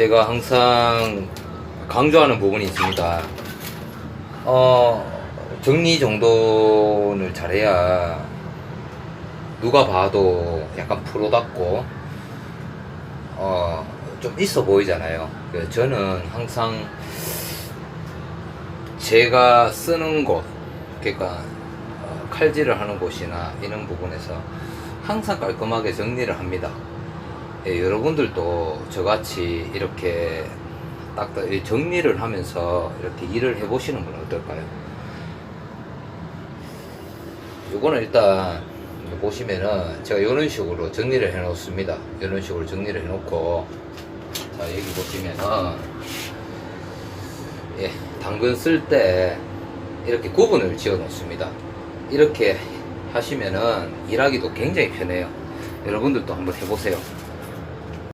제가 항상 강조하는 부분이 있습니다. 어, 정리 정돈을 잘해야 누가 봐도 약간 프로답고, 어, 좀 있어 보이잖아요. 저는 항상 제가 쓰는 곳, 그러니까 어, 칼질을 하는 곳이나 이런 부분에서 항상 깔끔하게 정리를 합니다. 예, 여러분들도 저같이 이렇게 딱이 정리를 하면서 이렇게 일을 해보시는 건 어떨까요? 요거는 일단 보시면은 제가 이런 식으로 정리를 해 놓습니다. 이런 식으로 정리를 해 놓고 자 여기 보시면은 예, 당근 쓸 때 이렇게 구분을 지어 놓습니다. 이렇게 하시면은 일하기도 굉장히 편해요. 여러분들도 한번 해보세요.